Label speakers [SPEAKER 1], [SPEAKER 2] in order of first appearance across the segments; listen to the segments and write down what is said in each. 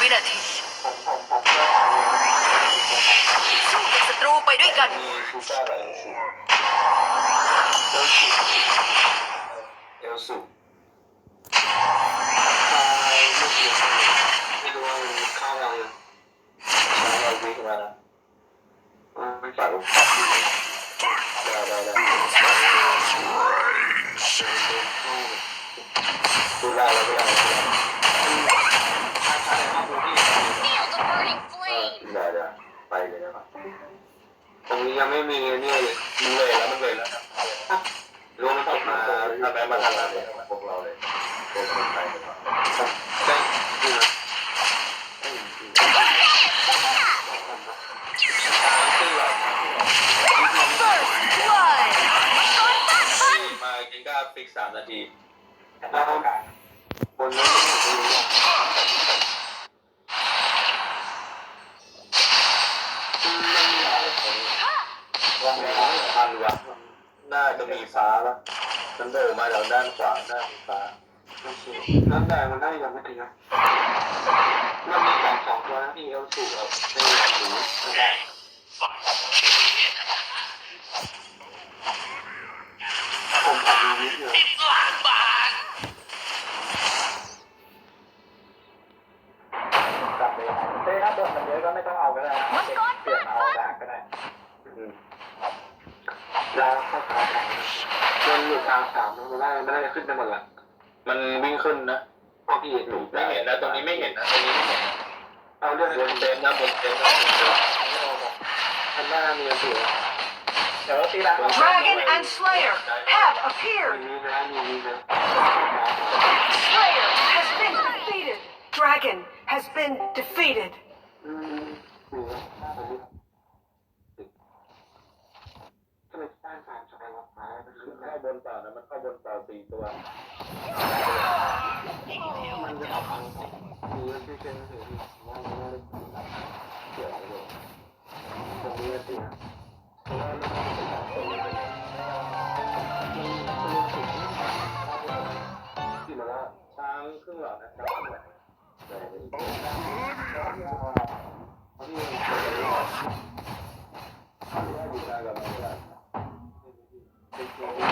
[SPEAKER 1] วินาทีสู้กับศัตรูไปด้วยกัน
[SPEAKER 2] มีชูก้ากับเอลสูเลสูเอลสูตายไม่เกี่ยวไม่รู้ว่ามันเข้ามาเลยใช้เราวิ่งมานะไม่ฝ่ายลงได้ได้ได้ดูแลแล้วดูแลถ้าถ้าในข้อมูลที่
[SPEAKER 3] Feel the burning
[SPEAKER 2] เออ
[SPEAKER 3] flame.
[SPEAKER 2] เดี๋ยวเดี๋ยวไปเลยนะครับตรงนี้ยังไม่มีเนี่ยเลยมันเลยแล้วมันเลยแล้วนะรู้มันต้องมาทำไมมาทำงานเนี่ยพวกเราเลยเป็นคนไทยดีกว่าใช่คือซึ่งเรา
[SPEAKER 1] First blood
[SPEAKER 2] มากินก้าฟิกสามนาทีแล้วบนรถ ทันวะน่าจะมีฟ้าแล้วมันโผล่มาจากด้านขวาหน้ามีฟ้าน้ำแดงมันได้ยังไม่ถึงนะมันมีสองสองตัวนะที่เอลสูบแบบในหนูก็ได้ผมทำนิดเดียว
[SPEAKER 4] กลับไปเต้ถ้าโดนมันเยอะก็ไม่ต้องเอาก็ได้นะเปลี่ยนเอาดากก็ได้
[SPEAKER 2] แล้วเข้าขามันอยู่ทางสามมันได้มันได้ขึ้นไปหมดละมันวิ่งขึ้นนะพอพี่หนูไม่เห็นนะตรงนี้ไม่เห็นนะตรงนี้ไม่เห็นเอาเรื่องบนเต็นท์นะบนเต็นท์นะข้างหน้ามีอะไรอยู่
[SPEAKER 4] เดี๋ยวตีละ
[SPEAKER 1] Dragon and Slayer have
[SPEAKER 2] มี
[SPEAKER 1] appeared
[SPEAKER 2] นี้นะมีนี้นะ
[SPEAKER 1] Slayer has been defeated Dragon has been defeated
[SPEAKER 2] อืมมีนะทำไมสร้างการแสดงออกมามันขึ้นเข้า บนเปล่านะมันเข้าบนเปล่าสี่ตัวมันจะเอาพังมีมันที่เช่นเห็นว่ามันไม่ได้เกี่ยวเลยตรงนี้สินะเพราะว่ามันเป็นแบบตรงนี้ที่มาแล้วช้างครึ่งหลอดนะช้างครึ่งหลอดแต่เป็นช้างเขาที่มันเป็นหลอดเขาที่อยู่ได้กั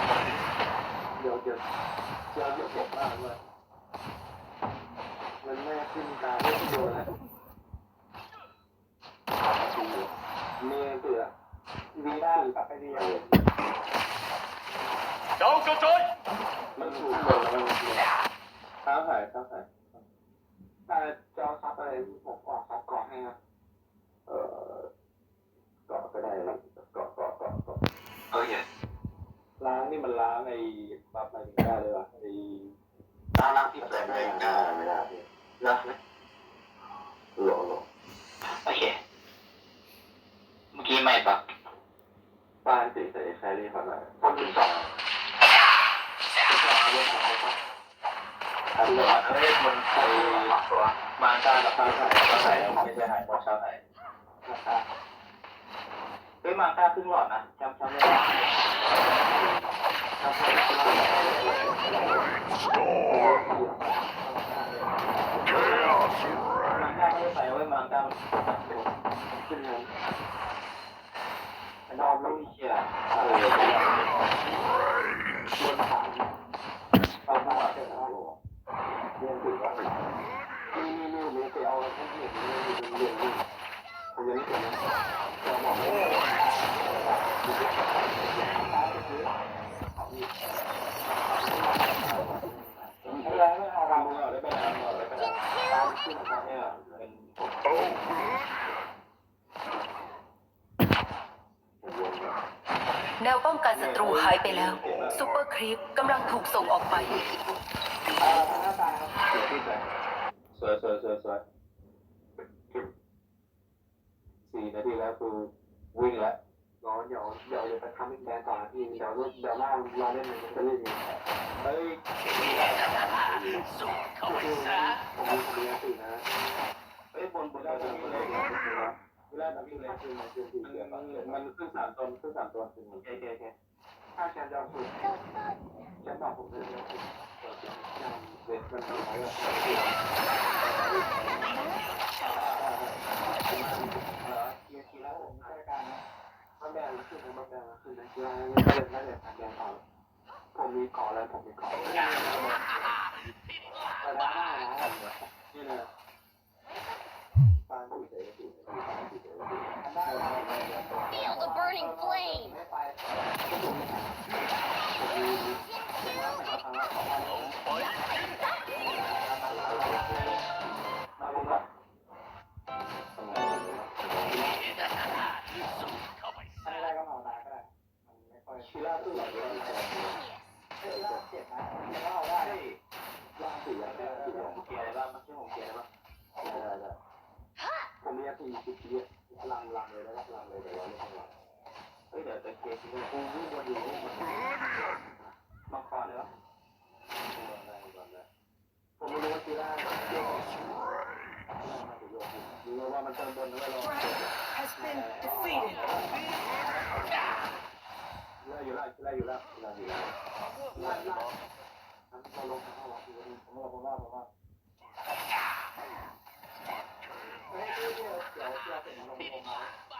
[SPEAKER 2] บ ด้เดี๋ยวเดี๋ยวเดี๋ยวเดี๋ยวบอกมากเลยมันแม่ขึ้นตาไม่ดูนะเมียเสือ
[SPEAKER 4] ดีด้กลับไปดี
[SPEAKER 5] เจ้ากระจาย
[SPEAKER 2] มันถูกคนแล้วมันเสียค้าขายค้าขาย
[SPEAKER 4] แต่จอาซับอะไรผมออกซับก่อนให้ครับ
[SPEAKER 2] เอ่อเกาะก็ได้เกาะเกาะเกาะเกาะเออเนี่ย ล้างนี่มันล้างไอ้บัฟอะไรได้เลยวะไอ้ล้างล้างที่แปลงได้ไม่ได้ล้างไหมหลงหลง
[SPEAKER 4] โอเค เมื่อกี้ไม่ปะ
[SPEAKER 2] บ้านติดแต่แครี่เขาหน่อยคนที่สองอันนี้เอ้ยมันไอ้ตัวมาจ้ากับข้าวไทยข้าวไทยไม่ใช่หายเพราะชาวไทย
[SPEAKER 4] เฮ้ยมาค่าครึ่งหลอดนะจำจำไม่ได้มาค่าไม่ได้ใส่ไว้มาค่าขึ้นเงินนอนไม่เชื่อเออบนฐานเอามาเสร็จแล้วเรียนถึงว่านี่นี่นี่นี่ไปเอาที่เห็นนี่เรียนนี่ผมยังไม่เห็นนะเราบอกว่า ไม่ได้ไม่เอา
[SPEAKER 2] ทำมือออกได้ไปทำมือออกได้ไปทำ
[SPEAKER 4] ตามขึ้นมาเนี่ยเป็น
[SPEAKER 1] แนวป้องกันศัตรูหายไปแล้วซูเปอร์ ครีปกำลังถูกส่งออกไป
[SPEAKER 4] อ่าหน้าตาครับ
[SPEAKER 2] จุดที่ไหนสวยสวยสวยสวยสี่นาทีแล้วคือวิ่งแล้ว
[SPEAKER 4] รอนเดี๋ยวเดี๋ยวจะไปทำอีกแบรนด์ต่อนะพี่เดี๋ยวเดี๋ยวหน้าเราเล่นมันจะเล่นยังไง
[SPEAKER 2] เฮ้ย
[SPEAKER 4] ผมมีผมมีสี่นะเฮ้ยบนบน
[SPEAKER 2] เวลา
[SPEAKER 4] เราจะ
[SPEAKER 2] ทำ
[SPEAKER 4] มี
[SPEAKER 2] เล่
[SPEAKER 4] เล่
[SPEAKER 2] น
[SPEAKER 4] น
[SPEAKER 2] เนะวลาทำเล่นคือมันคือคือเดือนมันขึ้นสามตนขึ้นสามต้น
[SPEAKER 4] โอเคโอเค ถ้าอาจารย์ดาวสุขจะบอกผมเลยนะ
[SPEAKER 2] เป็กมันน้อย
[SPEAKER 4] แบนคือผมแบนคือในเรื่องไม่ได้ไม่
[SPEAKER 3] ได้แบ
[SPEAKER 4] นต่อผมมีขอแล้วผมมีขอไม่ได้ไม่ได้นี่เลยฟังคุยเฉย ด้วยชิล่าตู้เจ็บนะเจ็บนะเอาได้ล่าสุดแล้วเกียร์อะไรบ้างเมื่อกี้ผมเกียร์อะไรบ้างผมเรียกทีคิดเรียก มังกรเลยเหรอผมไม่รู้ว่าจีร่าเดี๋ยวดูว่ามันเติมบนด้วยหรอได้อยู่แล้วได้อยู่แล้วได้อยู่แล้วได้อยู่แล้วอันนี้เราลงข้างล่างผมว่าผมว่าผมว่าเดี๋ยวเดี๋ยวเดี๋ยวเดี๋ยว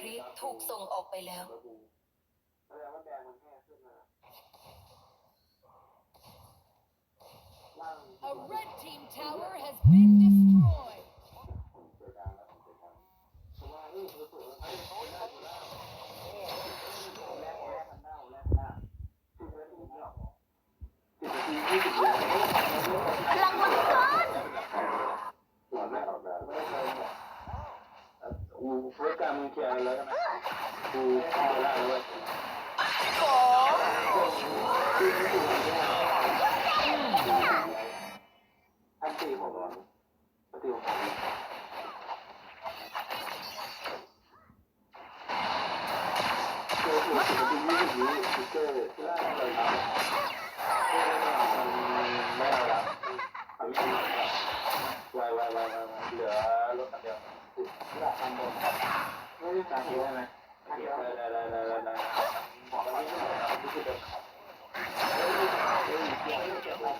[SPEAKER 4] พ
[SPEAKER 1] ริกถูกส่งออกไปแล้ว
[SPEAKER 3] A red team tower has been destroyed.
[SPEAKER 4] ที่ kuweka mke analala kuoa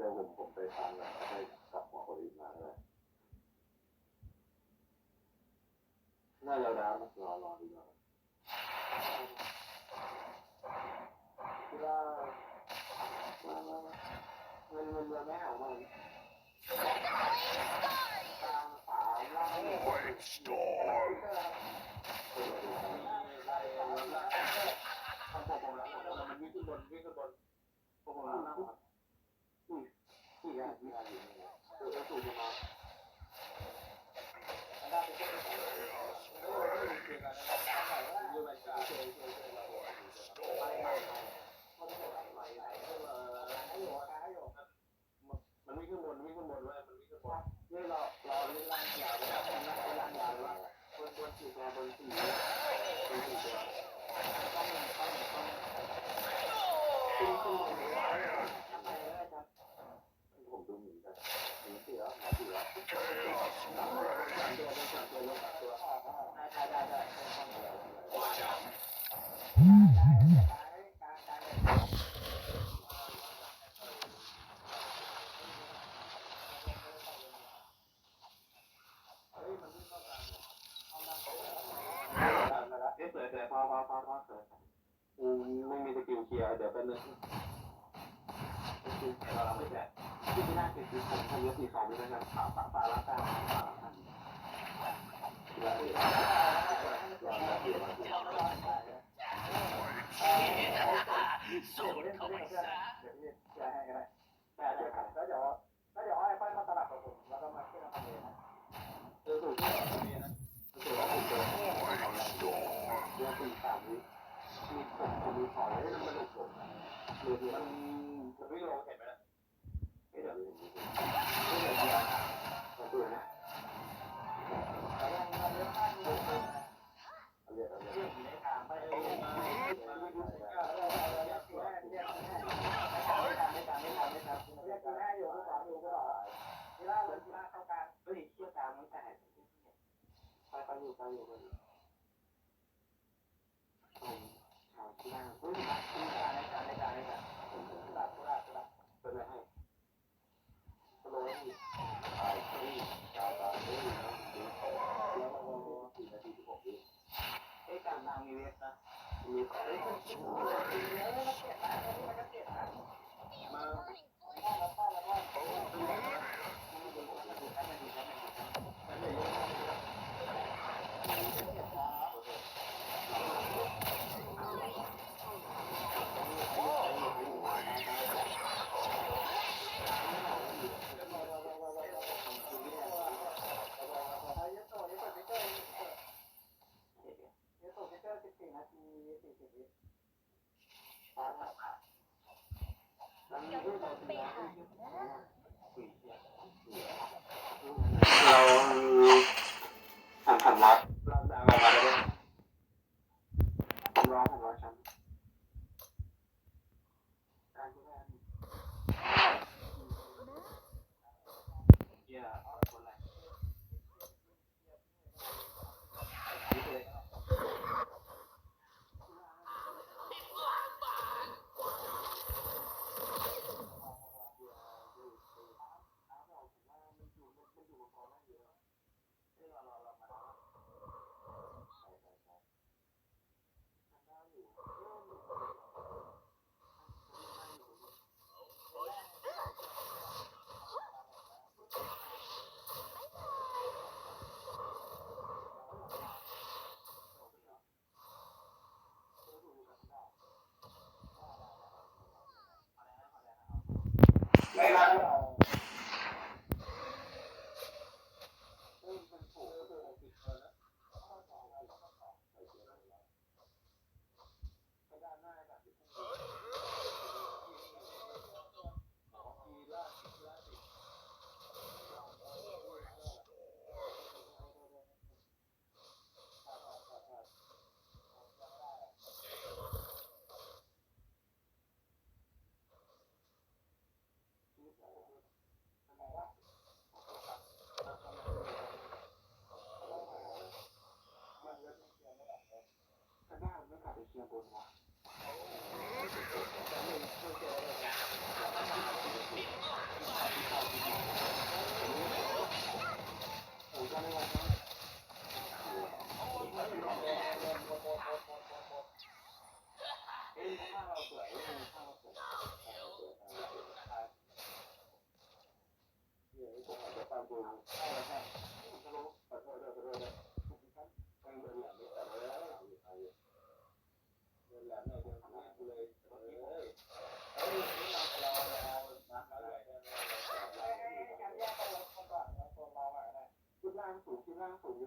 [SPEAKER 4] เรื่
[SPEAKER 1] อ
[SPEAKER 4] งผมผมไปทางแล้วได้กลับหมอคนอื่นมาเลยน่าจะร้านรอรอดีกว่าเวลามามามามันมันจม่เอามันตามสามล่วร์ผมแล้วมันวิ่งขึ้นบนวิ่งขึ้นบนผมผมแล้ว ยที่อะที่อะอยู่นี่เออสูงมาได้ไปเจอกันเออได้ไปเจอกันนะครับอยู่บรรยากาศเจอเจอเจอเราไปไปไปมันไม่ไหลไหลไหลเออให้อยู่ให้อยู่มันวิ่งขึ้นบนวิ่งขึ้นบนเว้ยมันวิ่งขึ้นบนนี่เราเราเล่นล่างยาวเลยนะเล่นล่างยาวเลยบนบนสี่ตัวบนสี่บนสี่ตัว ต้องต้องต้องคุณคุณทำไมได้ครับผมดูหมีกันหมีเสือหมาเสือตัวตัวตัวลงตัวได้ได้ได้ได้เฮ้ยมันไม่เข้ากันเอาหน้าเอ๊ะเสือเสือพอพอพอพอเสือ อืมไม่มีสกิลเคลียร์เดี๋ยวเป็นงสกิลเคลียร์เราไม่แจกที่ที่น่าเกลียดคือผมทำยศสี่สองด้วยนะครับป่าป่าป่าละกันป่าละกัน สูตรเข้าไปซะเดี๋ยวพี่จะให้ก็ได้แต่เดี๋ยวแล้วเดี๋ยวแล้วเดี๋ยวไอ้ป้ายมาสลับกับผมแล้วก็มาขึ้นมาทำเองนะเจอสูตรที่ผมมีนะสูตรว่าผมเจอเดือนสี่สามวิมีผมผมมีถอยให้มันดุผมหรือมัน ทีล่าเหมือนทีล่าเข้ากลางเฮ้ยเชี่ยวกางมันแต่ไปไปอยู่ไปอยู่ไปอยู่ชาวที่นั่งเฮ้ยมาที่การในการในการในการตลาดตลาดตลาดเป็นไรให้ตลาดนี่ขายที่ตาดตาดนี่แล้วมาลงสี่นาทีสิบหกวิเอ้การทางมีเวฟนะมีเอ้ยมันเปลี่ยมันเปลี่ยนนะมันก็เปลี่ยนนะมา ไม่กลับ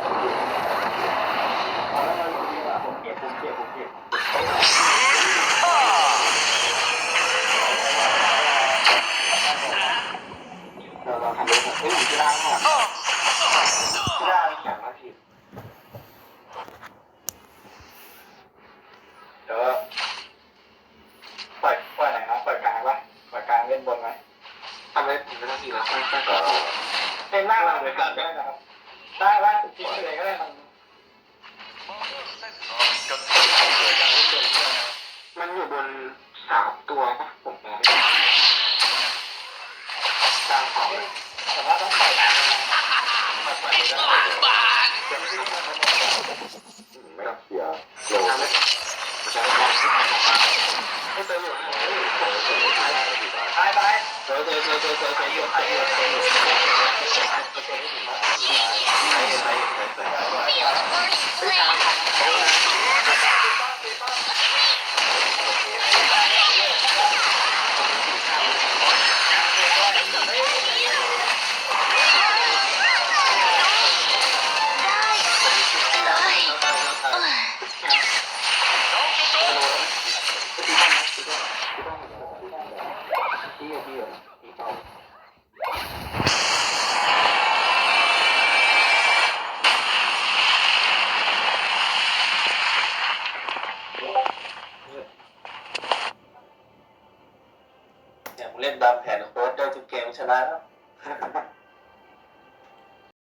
[SPEAKER 4] Thank you. ามตัวปะผมมองไม่เห็นกลางสองแต่ว่าต้องปล่อยกลางนะปล่อยไม่ได้ไม่ต้องเสียโลไม่ใช่ไม่ใช่ไม่เจออยู่ไปไปเจอเจอเจอเจอเจอเจออยู่ไปอยู่ไปอยู่เนี่ยมึงเล่นตามแผนโค้ชได้ทุกเกมชนะแล้ว